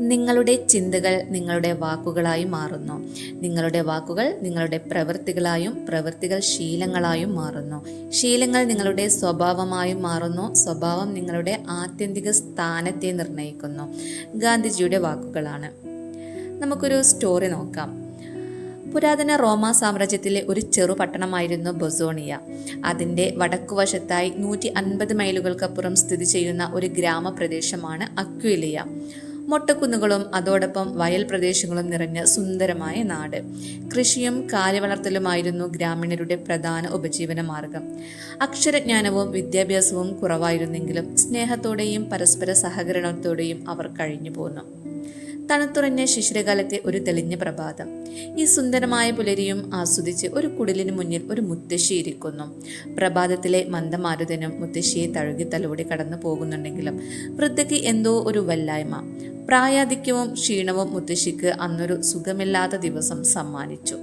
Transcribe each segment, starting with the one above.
നിങ്ങളുടെ ചിന്തകൾ നിങ്ങളുടെ വാക്കുകളായി മാറുന്നു. നിങ്ങളുടെ വാക്കുകൾ നിങ്ങളുടെ പ്രവൃത്തികളായും പ്രവൃത്തികൾ ശീലങ്ങളായും മാറുന്നു. ശീലങ്ങൾ നിങ്ങളുടെ സ്വഭാവമായും മാറുന്നു. സ്വഭാവം നിങ്ങളുടെ ആത്യന്തിക സ്ഥാനത്തെ നിർണയിക്കുന്നു. ഗാന്ധിജിയുടെ വാക്കുകളാണ്. നമുക്കൊരു സ്റ്റോറി നോക്കാം. പുരാതന റോമ സാമ്രാജ്യത്തിലെ ഒരു ചെറു പട്ടണമായിരുന്നു ബൊസോണിയ. അതിന്റെ വടക്കുവശത്തായി നൂറ്റി അൻപത് മൈലുകൾക്കപ്പുറം സ്ഥിതി ചെയ്യുന്ന ഒരു ഗ്രാമപ്രദേശമാണ് അക്വിലിയ. മൊട്ടക്കുന്നുകളും അതോടൊപ്പം വയൽ പ്രദേശങ്ങളും നിറഞ്ഞ സുന്ദരമായ നാട്. കൃഷിയും കാലിവളർത്തലുമായിരുന്നു ഗ്രാമീണരുടെ പ്രധാന ഉപജീവന മാർഗം. അക്ഷരജ്ഞാനവും വിദ്യാഭ്യാസവും കുറവായിരുന്നെങ്കിലും സ്നേഹത്തോടെയും പരസ്പര സഹകരണത്തോടെയും അവർ കഴിഞ്ഞു പോന്നു തണുത്തുറഞ്ഞ ശിശിരകാലത്തെ ഒരു തെളിഞ്ഞ പ്രഭാതം. ഈ സുന്ദരമായ പുലരിയും ആസ്വദിച്ച് ഒരു കുടിലിന് മുന്നിൽ ഒരു മുത്തശ്ശി ഇരിക്കുന്നു. പ്രഭാതത്തിലെ മന്ദമാരുതനും മുത്തശ്ശിയെ തഴുകി തലോടി കടന്നു പോകുന്നുണ്ടെങ്കിലും വൃദ്ധയ്ക്ക് എന്തോ ഒരു വല്ലായ്മ. പ്രായാധിക്യവും ക്ഷീണവും മുത്തശ്ശിക്ക് അന്നൊരു സുഖമില്ലാത്ത ദിവസം സമ്മാനിച്ചു.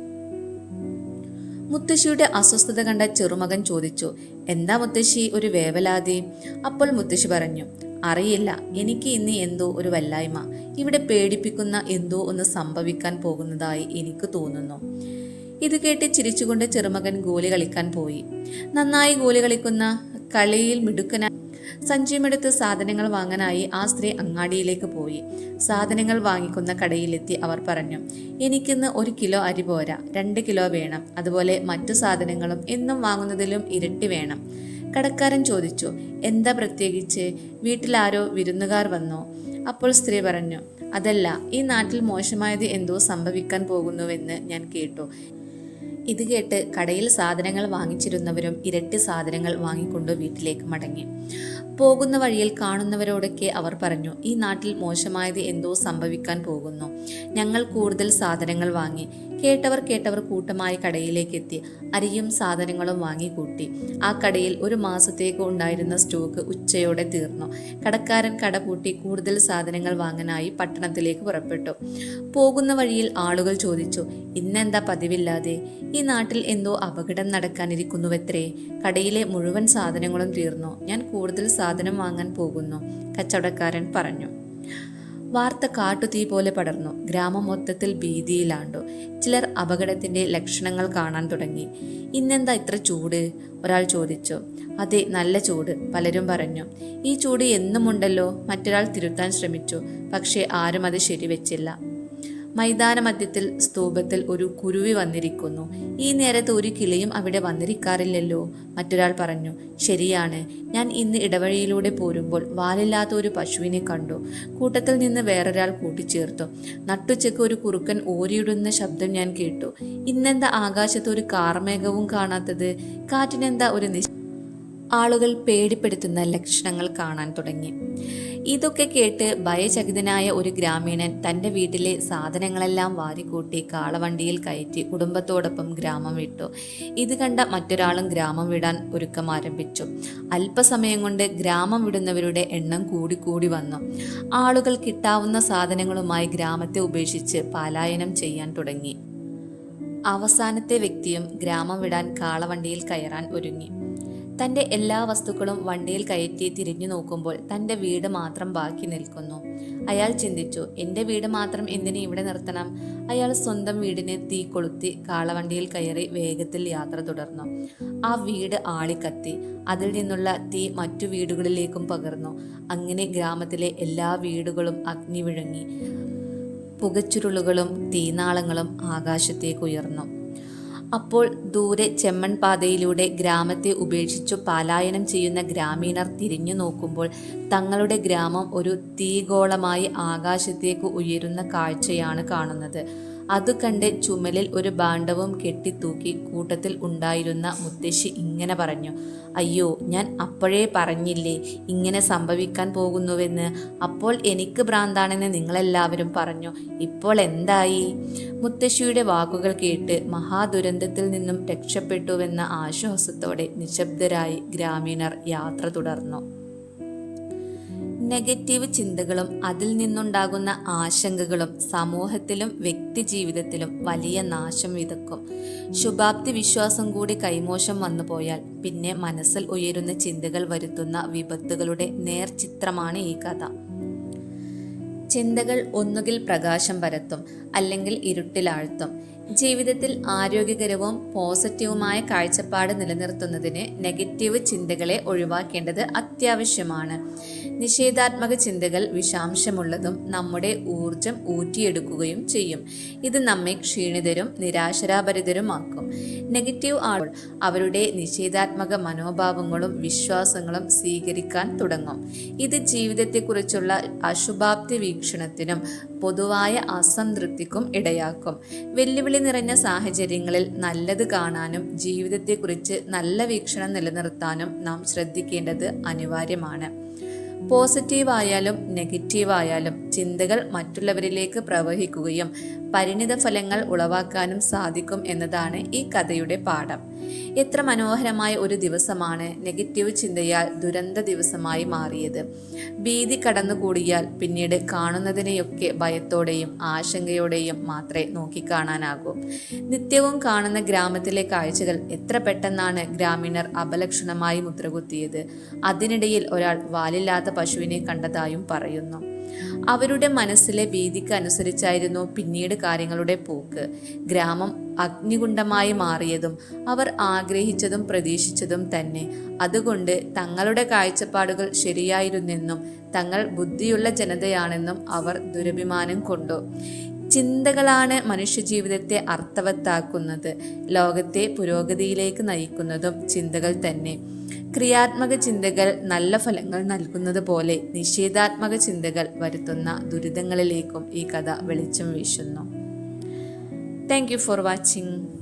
മുത്തശ്ശിയുടെ അസ്വസ്ഥത കണ്ട ചെറുമകൻ ചോദിച്ചു എന്താ മുത്തശ്ശി ഒരു വേവലാതി? അപ്പോൾ മുത്തശ്ശി പറഞ്ഞു അറിയില്ല. എനിക്ക് ഇന്ന് എന്തോ ഒരു വല്ലായ്മ. ഇവിടെ പേടിപ്പിക്കുന്ന എന്തോ ഒന്ന് സംഭവിക്കാൻ പോകുന്നതായി എനിക്ക് തോന്നുന്നു. ഇത് കേട്ട് ചിരിച്ചുകൊണ്ട് ചെറുമകൻ ഗോലി കളിക്കാൻ പോയി. നന്നായി ഗോലി കളിക്കുന്ന കളിയിൽ മിടുക്കനായി സഞ്ചയമെടുത്ത് സാധനങ്ങൾ വാങ്ങാനായി ആ സ്ത്രീ അങ്ങാടിയിലേക്ക് പോയി. സാധനങ്ങൾ വാങ്ങിക്കുന്ന കടയിലെത്തി അവർ പറഞ്ഞു എനിക്കിന്ന് ഒരു കിലോ അരി പോരാ. രണ്ട് കിലോ വേണം. അതുപോലെ മറ്റു സാധനങ്ങളും എന്നും വാങ്ങുന്നതിലും ഇരട്ടി വേണം. കടക്കാരൻ ചോദിച്ചു എന്താ പ്രത്യേകിച്ച്? വീട്ടിലാരോ വിരുന്നുകാർ വന്നോ? അപ്പോൾ സ്ത്രീ പറഞ്ഞു അതല്ല ഈ നാട്ടിൽ മോശമായത് എന്തോ സംഭവിക്കാൻ പോകുന്നുവെന്ന് ഞാൻ കേട്ടു. ഇത് കേട്ട് കടയിൽ സാധനങ്ങൾ വാങ്ങിച്ചിരുന്നവരും ഇരട്ടി സാധനങ്ങൾ വാങ്ങിക്കൊണ്ട് വീട്ടിലേക്ക് മടങ്ങി. പോകുന്ന വഴിയിൽ കാണുന്നവരോടൊക്കെ അവർ പറഞ്ഞു ഈ നാട്ടിൽ മോശമായത് എന്തോ സംഭവിക്കാൻ പോകുന്നു. ഞങ്ങൾ കൂടുതൽ സാധനങ്ങൾ വാങ്ങി. കേട്ടവർ കേട്ടവർ കൂട്ടമായി കടയിലേക്ക് എത്തി അരിയും സാധനങ്ങളും വാങ്ങിക്കൂട്ടി. ആ കടയിൽ ഒരു മാസത്തേക്ക് ഉണ്ടായിരുന്ന സ്റ്റോക്ക് ഉച്ചയോടെ തീർന്നു. കടക്കാരൻ കട പൂട്ടി കൂടുതൽ സാധനങ്ങൾ വാങ്ങാനായി പട്ടണത്തിലേക്ക് പുറപ്പെട്ടു. പോകുന്ന വഴിയിൽ ആളുകൾ ചോദിച്ചു ഇന്നെന്താ പതിവില്ലാതെ? ഈ നാട്ടിൽ എന്തോ അപകടം നടക്കാനിരിക്കുന്നുവത്രേ. കടയിലെ മുഴുവൻ സാധനങ്ങളും തീർന്നു. ഞാൻ കൂടുതൽ സാധനം വാങ്ങാൻ പോകുന്നു കച്ചവടക്കാരൻ പറഞ്ഞു. വാർത്ത കാട്ടുതീ പോലെ പടർന്നു. ഗ്രാമം മൊത്തത്തിൽ ഭീതിയിലാണ്ടു. ചിലർ അപകടത്തിന്റെ ലക്ഷണങ്ങൾ കാണാൻ തുടങ്ങി. ഇന്നെന്താ ഇത്ര ചൂട്? ഒരാൾ ചോദിച്ചു. അതെ നല്ല ചൂട് പലരും പറഞ്ഞു. ഈ ചൂട് എന്നുമുണ്ടല്ലോ മറ്റൊരാൾ തിരുത്താൻ ശ്രമിച്ചു. പക്ഷേ ആരും അത് ശരിവെച്ചില്ല. മൈതാന മധ്യത്തിൽ സ്തൂപത്തിൽ ഒരു കുരുവി വന്നിരിക്കുന്നു. ഈ നേരത്ത് ഒരു കിളിയും അവിടെ വന്നിരിക്കാറില്ലല്ലോ. മറ്റൊരാൾ പറഞ്ഞു ശരിയാണ്. ഞാൻ ഇന്ന് ഇടവഴിയിലൂടെ പോരുമ്പോൾ വാലില്ലാത്ത ഒരു പശുവിനെ കണ്ടു. കൂട്ടത്തിൽ നിന്ന് വേറൊരാൾ കൂട്ടിച്ചേർത്തു. നട്ടുച്ചയ്ക്ക് ഒരു കുറുക്കൻ ഓരിയിടുന്ന ശബ്ദം ഞാൻ കേട്ടു. ഇന്നെന്താ ആകാശത്ത് ഒരു കാർമേഘവും കാണാത്തത്? കാറ്റിനെന്താ ഒരു നിശ ആളുകൾ പേടിപ്പെടുത്തുന്ന ലക്ഷണങ്ങൾ കാണാൻ തുടങ്ങി. ഇതൊക്കെ കേട്ട് ഭയചകിതനായ ഒരു ഗ്രാമീണൻ തന്റെ വീട്ടിലെ സാധനങ്ങളെല്ലാം വാരിക്കൂട്ടി കാളവണ്ടിയിൽ കയറ്റി കുടുംബത്തോടൊപ്പം ഗ്രാമം വിട്ടു. ഇത് കണ്ട മറ്റൊരാളും ഗ്രാമം വിടാൻ ഒരുക്കം ആരംഭിച്ചു. അല്പസമയം കൊണ്ട് ഗ്രാമം വിടുന്നവരുടെ എണ്ണം കൂടിക്കൂടി വന്നു. ആളുകൾ കിട്ടാവുന്ന സാധനങ്ങളുമായി ഗ്രാമത്തെ ഉപേക്ഷിച്ച് പലായനം ചെയ്യാൻ തുടങ്ങി. അവസാനത്തെ വ്യക്തിയും ഗ്രാമം വിടാൻ കാളവണ്ടിയിൽ കയറാൻ ഒരുങ്ങി. തന്റെ എല്ലാ വസ്തുക്കളും വണ്ടിയിൽ കയറ്റി തിരിഞ്ഞു നോക്കുമ്പോൾ തന്റെ വീട് മാത്രം ബാക്കി നിൽക്കുന്നു. അയാൾ ചിന്തിച്ചു എന്റെ വീട് മാത്രം എന്തിനെ ഇവിടെ നിർത്തണം? അയാൾ സ്വന്തം വീടിനെ തീ കൊളുത്തി കാളവണ്ടിയിൽ കയറി വേഗത്തിൽ യാത്ര തുടർന്നു. ആ വീട് ആളിക്കത്തി അതിൽ നിന്നുള്ള തീ മറ്റു വീടുകളിലേക്കും പകർന്നു. അങ്ങനെ ഗ്രാമത്തിലെ എല്ലാ വീടുകളും അഗ്നി വിഴുങ്ങി പുകച്ചുരുളുകളും തീനാളങ്ങളും ആകാശത്തേക്ക് ഉയർന്നു. അപ്പോൾ ദൂരെ ചെമ്മൺ പാതയിലൂടെ ഗ്രാമത്തെ ഉപേക്ഷിച്ചു പലായനം ചെയ്യുന്ന ഗ്രാമീണർ തിരിഞ്ഞു നോക്കുമ്പോൾ തങ്ങളുടെ ഗ്രാമം ഒരു തീഗോളമായി ആകാശത്തേക്ക് ഉയരുന്ന കാഴ്ചയാണ് കാണുന്നത്. അത് കണ്ട് ചുമലിൽ ഒരു ഭാണ്ഡവും കെട്ടിത്തൂക്കി കൂട്ടത്തിൽ ഉണ്ടായിരുന്ന മുത്തശ്ശി ഇങ്ങനെ പറഞ്ഞു അയ്യോ ഞാൻ അപ്പോഴേ പറഞ്ഞില്ലേ ഇങ്ങനെ സംഭവിക്കാൻ പോകുന്നുവെന്ന്? അപ്പോൾ എനിക്ക് ഭ്രാന്താണെന്ന് നിങ്ങളെല്ലാവരും പറഞ്ഞു. ഇപ്പോൾ എന്തായി? മുത്തശ്ശിയുടെ വാക്കുകൾ കേട്ട് മഹാദുരന്തത്തിൽ നിന്നും രക്ഷപ്പെട്ടുവെന്ന ആശ്വാസത്തോടെ നിശബ്ദരായി ഗ്രാമീണർ യാത്ര തുടർന്നു. നെഗറ്റീവ് ചിന്തകളും അതിൽ നിന്നുണ്ടാകുന്ന ആശങ്കകളും സമൂഹത്തിലും വ്യക്തി ജീവിതത്തിലും വലിയ നാശം വിതക്കും. ശുഭാപ്തി വിശ്വാസം കൂടി കൈമോശം വന്നു പോയാൽ പിന്നെ മനസ്സിൽ ഉയരുന്ന ചിന്തകൾ വരുത്തുന്ന വിപത്തുകളുടെ നേർചിത്രമാണ് ഈ കഥ. ചിന്തകൾ ഒന്നുകിൽ പ്രകാശം പരത്തും അല്ലെങ്കിൽ ഇരുട്ടിലാഴ്ത്തും. ജീവിതത്തിൽ ആരോഗ്യകരവും പോസിറ്റീവുമായ കാഴ്ചപ്പാട് നിലനിർത്തുന്നതിന് നെഗറ്റീവ് ചിന്തകളെ ഒഴിവാക്കേണ്ടത് അത്യാവശ്യമാണ്. നിഷേധാത്മക ചിന്തകൾ വിഷാംശമുള്ളതും നമ്മുടെ ഊർജം ഊറ്റിയെടുക്കുകയും ചെയ്യും. ഇത് നമ്മെ ക്ഷീണിതരും നിരാശരാഭരിതരുമാക്കും. നെഗറ്റീവ് ആളുകൾ അവരുടെ നിഷേധാത്മക മനോഭാവങ്ങളും വിശ്വാസങ്ങളും സ്വീകരിക്കാൻ തുടങ്ങും. ഇത് ജീവിതത്തെക്കുറിച്ചുള്ള അശുഭാപ്തി വീക്ഷണത്തിനും പൊതുവായ അസംതൃപ്തിക്കും ഇടയാക്കും. വെല്ലുവിളി നിറഞ്ഞ സാഹചര്യങ്ങളിൽ നല്ലത് കാണാനും ജീവിതത്തെക്കുറിച്ച് നല്ല വീക്ഷണം നിലനിർത്താനും നാം ശ്രദ്ധിക്കേണ്ടത് അനിവാര്യമാണ്. പോസിറ്റീവായാലും നെഗറ്റീവായാലും ചിന്തകൾ മറ്റുള്ളവരിലേക്ക് പ്രവഹിക്കുകയും പരിണിത ഫലങ്ങൾ ഉളവാക്കാനും സാധിക്കും എന്നതാണ് ഈ കഥയുടെ പാഠം. എത്ര മനോഹരമായ ഒരു ദിവസമാണ് നെഗറ്റീവ് ചിന്തയാൽ ദുരന്ത ദിവസമായി മാറിയത്. ഭീതി കടന്നുകൂടിയാൽ പിന്നീട് കാണുന്നതിനെയൊക്കെ ഭയത്തോടെയും ആശങ്കയോടെയും മാത്രമേ നോക്കിക്കാണാനാകൂ. നിത്യവും കാണുന്ന ഗ്രാമത്തിലെ കാഴ്ചകൾ എത്ര പെട്ടെന്നാണ് ഗ്രാമീണർ അപലക്ഷണമായി മുദ്രകുത്തിയത്. അതിനിടയിൽ ഒരാൾ വാലില്ലാത്ത പശുവിനെ കണ്ടതായും പറയുന്നു. അവരുടെ മനസ്സിലെ ഭീതിക്ക് അനുസരിച്ചായിരുന്നു പിന്നീട് കാര്യങ്ങളുടെ പോക്ക്. ഗ്രാമം അഗ്നികുണ്ഡമായി മാറിയതും അവർ ആഗ്രഹിച്ചതും പ്രതീക്ഷിച്ചതും തന്നെ. അതുകൊണ്ട് തങ്ങളുടെ കാഴ്ചപ്പാടുകൾ ശരിയായിരുന്നെന്നും തങ്ങൾ ബുദ്ധിയുള്ള ജനതയാണെന്നും അവർ ദുരഭിമാനം കൊണ്ടു. ചിന്തകളാണ് മനുഷ്യജീവിതത്തെ അർത്ഥവത്താക്കുന്നത്. ലോകത്തെ പുരോഗതിയിലേക്ക് നയിക്കുന്നതും ചിന്തകൾ തന്നെ. ക്രിയാത്മക ചിന്തകൾ നല്ല ഫലങ്ങൾ നൽകുന്നത് പോലെ നിഷേധാത്മക ചിന്തകൾ വരുത്തുന്ന ദുരിതങ്ങളിലേക്കും ഈ കഥ വെളിച്ചം വീശുന്നു. Thank for watching